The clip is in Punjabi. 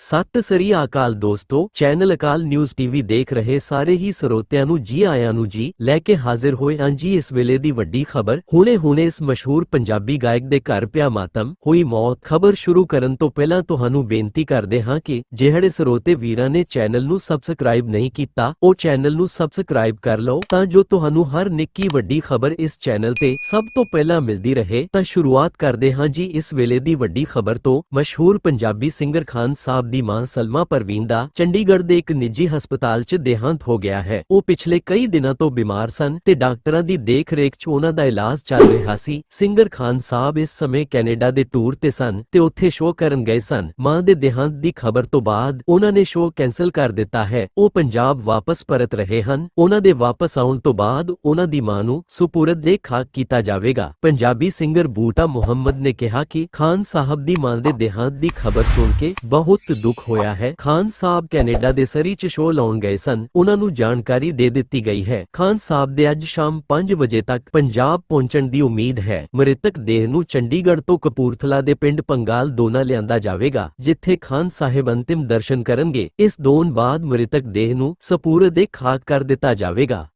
ਸਤਿ ਸ੍ਰੀ ਅਕਾਲ ਦੋਸਤੋ, ਚੈਨਲ ਅਕਾਲ ਨਿਊਜ਼ ਟੀਵੀ ਦੇਖ ਰਹੇ ਸਾਰੇ ਹੀ ਸਰੋਤਿਆਂ ਨੂੰ ਜੀ ਆਇਆਂ ਨੂੰ ਜੀ, ਲੈ ਕੇ ਹਾਜ਼ਰ ਹੋਏ ਹਾਂ ਜੀ ਇਸ ਵੇਲੇ ਦੀ ਵੱਡੀ ਖਬਰ। ਹੁਣੇ-ਹੁਣੇ ਇਸ ਮਸ਼ਹੂਰ ਪੰਜਾਬੀ ਗਾਇਕ ਦੇ ਘਰ ਪਿਆ ਮਾਤਮ, ਹੋਈ ਮੌਤ। ਖਬਰ ਸ਼ੁਰੂ ਕਰਨ ਤੋਂ ਪਹਿਲਾਂ ਤੁਹਾਨੂੰ ਬੇਨਤੀ ਕਰਦੇ ਹਾਂ ਕਿ ਜਿਹੜੇ ਸਰੋਤੇ ਵੀਰਾਂ ਨੇ ਚੈਨਲ ਨੂੰ ਸਬਸਕ੍ਰਾਈਬ ਨਹੀਂ ਕੀਤਾ, ਉਹ ਚੈਨਲ ਨੂੰ ਸਬਸਕ੍ਰਾਈਬ ਕਰ ਲਓ, ਤਾਂ ਜੋ ਤੁਹਾਨੂੰ ਹਰ ਨਿੱਕੀ ਵੱਡੀ ਖਬਰ ਇਸ ਚੈਨਲ ਤੇ ਸਭ ਤੋਂ ਪਹਿਲਾਂ ਮਿਲਦੀ ਰਹੇ। ਤਾਂ ਸ਼ੁਰੂਆਤ ਕਰਦੇ ਹਾਂ ਜੀ ਇਸ ਵੇਲੇ ਦੀ ਵੱਡੀ ਖਬਰ ਤੋਂ। ਮਸ਼ਹੂਰ ਪੰਜਾਬੀ ਸਿੰਗਰ ਖਾਨ ਸਾਹਿਬ ਦੀ ਮਾਂ ਸਲਮਾ ਪਰਵੀਨ ਦਾ ਚੰਡੀਗੜ੍ਹ ਦੇ ਇੱਕ ਨਿੱਜੀ ਹਸਪਤਾਲ 'ਚ ਦੇਹਾਂਤ ਹੋ ਗਿਆ ਹੈ। ਉਹ ਪਿਛਲੇ ਕਈ ਦਿਨਾਂ ਤੋਂ ਬਿਮਾਰ ਸਨ ਤੇ ਡਾਕਟਰਾਂ ਦੀ ਦੇਖ-ਰੇਖ 'ਚ ਉਹਨਾਂ ਦਾ ਇਲਾਜ ਚੱਲ ਰਿਹਾ ਸੀ। ਸਿੰਗਰ ਖਾਨ ਸਾਹਿਬ ਇਸ ਸਮੇਂ ਕੈਨੇਡਾ ਦੇ ਟੂਰ ਤੇ ਸਨ ਤੇ ਉੱਥੇ ਸ਼ੋਅ ਕਰਨ ਗਏ ਸਨ। ਮਾਂ ਦੇ ਦੇਹਾਂਤ ਦੀ ਖਬਰ ਤੋਂ ਬਾਅਦ ਉਹਨਾਂ ਨੇ ਸ਼ੋਅ ਕੈਨਸਲ ਕਰ ਦਿੱਤਾ ਹੈ। ਉਹ ਪੰਜਾਬ ਵਾਪਸ ਪਰਤ ਰਹੇ ਹਨ। ਉਹਨਾਂ ਦੇ ਵਾਪਸ ਆਉਣ ਤੋਂ ਬਾਅਦ ਉਹਨਾਂ ਦੀ ਮਾਂ ਨੂੰ ਸੁਪੁਰਦ ਦੇ ਖਾਕ ਕੀਤਾ ਜਾਵੇਗਾ। ਪੰਜਾਬੀ ਸਿੰਗਰ ਬੂਟਾ ਮੁਹੰਮਦ ਨੇ ਕਿਹਾ ਕਿ ਖਾਨ ਸਾਹਿਬ ਦੀ ਮਾਂ ਦੇ ਦੇਹਾਂਤ ਦੀ ਖਬਰ ਸੁਣ ਕੇ ਬਹੁਤ ਦੁੱਖ ਹੋਇਆ ਹੈ। ਖਾਨ ਸਾਹਿਬ ਕੈਨੇਡਾ ਦੇ ਸਰੀ 'ਚ ਸ਼ੋਅ ਲਾਉਣ ਗਏ ਸਨ। ਉਹਨਾਂ ਨੂੰ ਜਾਣਕਾਰੀ ਦੇ ਦਿੱਤੀ ਗਈ ਹੈ। ਖਾਨ ਸਾਹਿਬ ਦੇ ਅੱਜ ਸ਼ਾਮ 5 ਵਜੇ ਤੱਕ ਪੰਜਾਬ ਪਹੁੰਚਣ ਦੀ ਉਮੀਦ ਹੈ। ਮ੍ਰਿਤਕ ਦੇਹ ਨੂੰ ਚੰਡੀਗੜ੍ਹ ਤੋਂ ਕਪੂਰਥਲਾ ਦੇ ਪਿੰਡ ਪੰਗਾਲ ਦੋਨਾ ਲਿਆਂਦਾ ਜਾਵੇਗਾ, ਜਿੱਥੇ ਖਾਨ ਸਾਹਿਬ ਅੰਤਿਮ ਦਰਸ਼ਨ ਕਰਨਗੇ। ਇਸ ਦੋਨ ਬਾਅਦ ਮ੍ਰਿਤਕ ਦੇਹ ਨੂੰ ਸਪੂਰਦ ਦੇ ਖਾਕ ਕਰ ਦਿੱਤਾ ਜਾਵੇਗਾ।